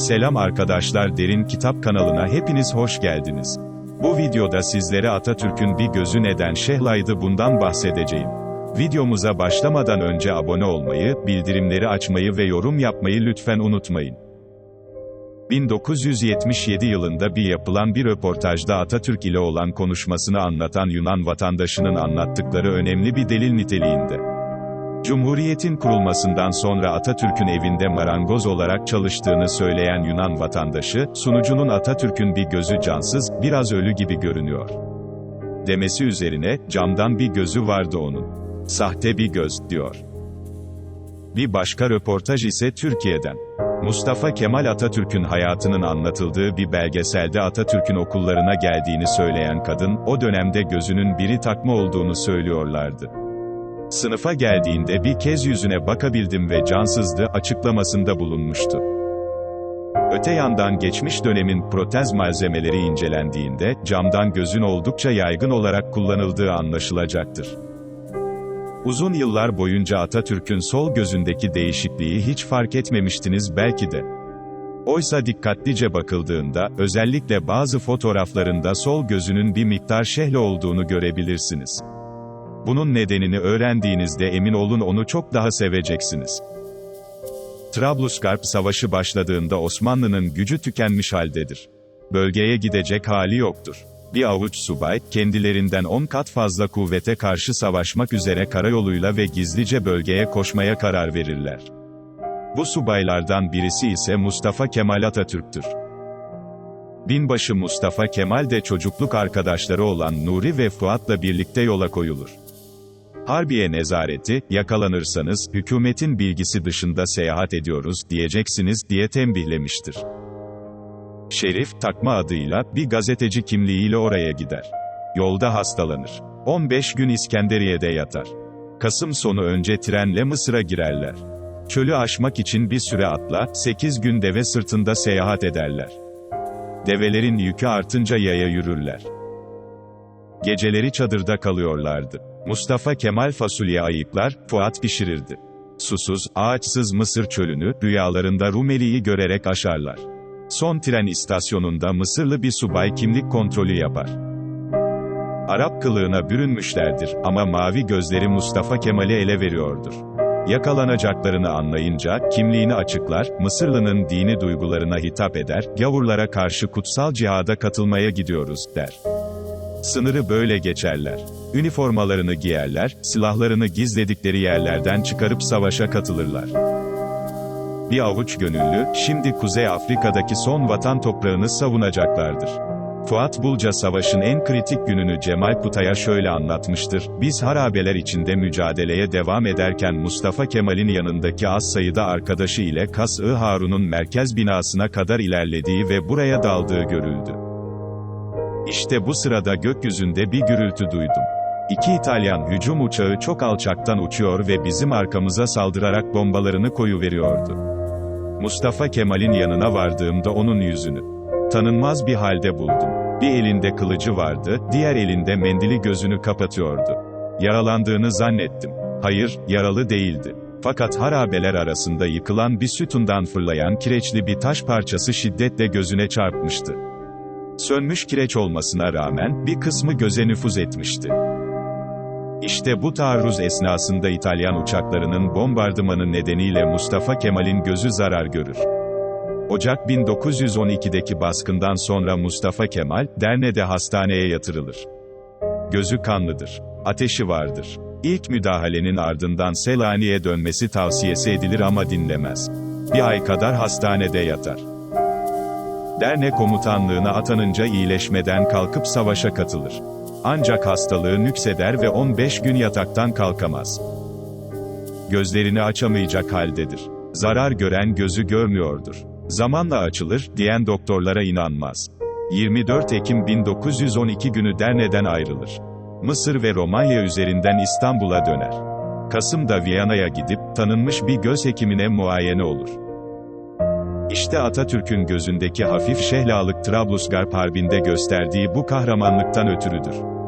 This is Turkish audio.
Selam arkadaşlar Derin Kitap kanalına hepiniz hoş geldiniz. Bu videoda sizlere Atatürk'ün bir gözü neden şehlaydı bundan bahsedeceğim. Videomuza başlamadan önce abone olmayı, bildirimleri açmayı ve yorum yapmayı lütfen unutmayın. 1977 yılında bir yapılan bir röportajda Atatürk ile olan konuşmasını anlatan Yunan vatandaşının anlattıkları önemli bir delil niteliğinde. Cumhuriyetin kurulmasından sonra Atatürk'ün evinde marangoz olarak çalıştığını söyleyen Yunan vatandaşı, sunucunun Atatürk'ün bir gözü cansız, biraz ölü gibi görünüyor. Demesi üzerine, camdan bir gözü vardı onun. Sahte bir göz, diyor. Bir başka röportaj ise Türkiye'den. Mustafa Kemal Atatürk'ün hayatının anlatıldığı bir belgeselde Atatürk'ün okullarına geldiğini söyleyen kadın, o dönemde gözünün biri takma olduğunu söylüyorlardı. Sınıfa geldiğinde bir kez yüzüne bakabildim ve cansızdı açıklamasında bulunmuştu. Öte yandan geçmiş dönemin protez malzemeleri incelendiğinde, camdan gözün oldukça yaygın olarak kullanıldığı anlaşılacaktır. Uzun yıllar boyunca Atatürk'ün sol gözündeki değişikliği hiç fark etmemiştiniz belki de. Oysa dikkatlice bakıldığında, özellikle bazı fotoğraflarında sol gözünün bir miktar şehle olduğunu görebilirsiniz. Bunun nedenini öğrendiğinizde emin olun onu çok daha seveceksiniz. Trablusgarp Savaşı başladığında Osmanlı'nın gücü tükenmiş haldedir. Bölgeye gidecek hali yoktur. Bir avuç subay, kendilerinden 10 kat fazla kuvvete karşı savaşmak üzere karayoluyla ve gizlice bölgeye koşmaya karar verirler. Bu subaylardan birisi ise Mustafa Kemal Atatürk'tür. Binbaşı Mustafa Kemal de çocukluk arkadaşları olan Nuri ve Fuat'la birlikte yola koyulur. Harbiye nezareti, yakalanırsanız, hükümetin bilgisi dışında seyahat ediyoruz, diyeceksiniz, diye tembihlemiştir. Şerif, takma adıyla, bir gazeteci kimliğiyle oraya gider. Yolda hastalanır. 15 gün İskenderiye'de yatar. Kasım sonu önce trenle Mısır'a girerler. Çölü aşmak için bir süre atla, 8 gün deve sırtında seyahat ederler. Develerin yükü artınca yaya yürürler. Geceleri çadırda kalıyorlardı. Mustafa Kemal fasulye ayıklar, Fuat pişirirdi. Susuz, ağaçsız Mısır çölünü, rüyalarında Rumeli'yi görerek aşarlar. Son tren istasyonunda Mısırlı bir subay kimlik kontrolü yapar. Arap kılığına bürünmüşlerdir ama mavi gözleri Mustafa Kemal'i ele veriyordur. Yakalanacaklarını anlayınca, kimliğini açıklar, Mısırlı'nın dini duygularına hitap eder, gavurlara karşı kutsal cihada katılmaya gidiyoruz, der. Sınırı böyle geçerler. Üniformalarını giyerler, silahlarını gizledikleri yerlerden çıkarıp savaşa katılırlar. Bir avuç gönüllü, şimdi Kuzey Afrika'daki son vatan toprağını savunacaklardır. Fuat Bulca savaşın en kritik gününü Cemal Kutay'a şöyle anlatmıştır, biz harabeler içinde mücadeleye devam ederken Mustafa Kemal'in yanındaki az sayıda arkadaşı ile Kas-ı Harun'un merkez binasına kadar ilerlediği ve buraya daldığı görüldü. İşte bu sırada gökyüzünde bir gürültü duydum. İki İtalyan hücum uçağı çok alçaktan uçuyor ve bizim arkamıza saldırarak bombalarını koyuveriyordu. Mustafa Kemal'in yanına vardığımda onun yüzünü tanınmaz bir halde buldum. Bir elinde kılıcı vardı, diğer elinde mendili gözünü kapatıyordu. Yaralandığını zannettim. Hayır, yaralı değildi. Fakat harabeler arasında yıkılan bir sütundan fırlayan kireçli bir taş parçası şiddetle gözüne çarpmıştı. Sönmüş kireç olmasına rağmen, bir kısmı göze nüfuz etmişti. İşte bu taarruz esnasında İtalyan uçaklarının bombardımanı nedeniyle Mustafa Kemal'in gözü zarar görür. Ocak 1912'deki baskından sonra Mustafa Kemal, Derne'de hastaneye yatırılır. Gözü kanlıdır. Ateşi vardır. İlk müdahalenin ardından Selanik'e dönmesi tavsiyesi edilir ama dinlemez. Bir ay kadar hastanede yatar. Derne komutanlığına atanınca iyileşmeden kalkıp savaşa katılır. Ancak hastalığı nükseder ve 15 gün yataktan kalkamaz. Gözlerini açamayacak haldedir. Zarar gören gözü görmüyordur. Zamanla açılır, diyen doktorlara inanmaz. 24 Ekim 1912 günü Derne'den ayrılır. Mısır ve Romanya üzerinden İstanbul'a döner. Kasım'da Viyana'ya gidip, tanınmış bir göz hekimine muayene olur. İşte Atatürk'ün gözündeki hafif şehlalık Trablusgarp Harbi'nde gösterdiği bu kahramanlıktan ötürüdür.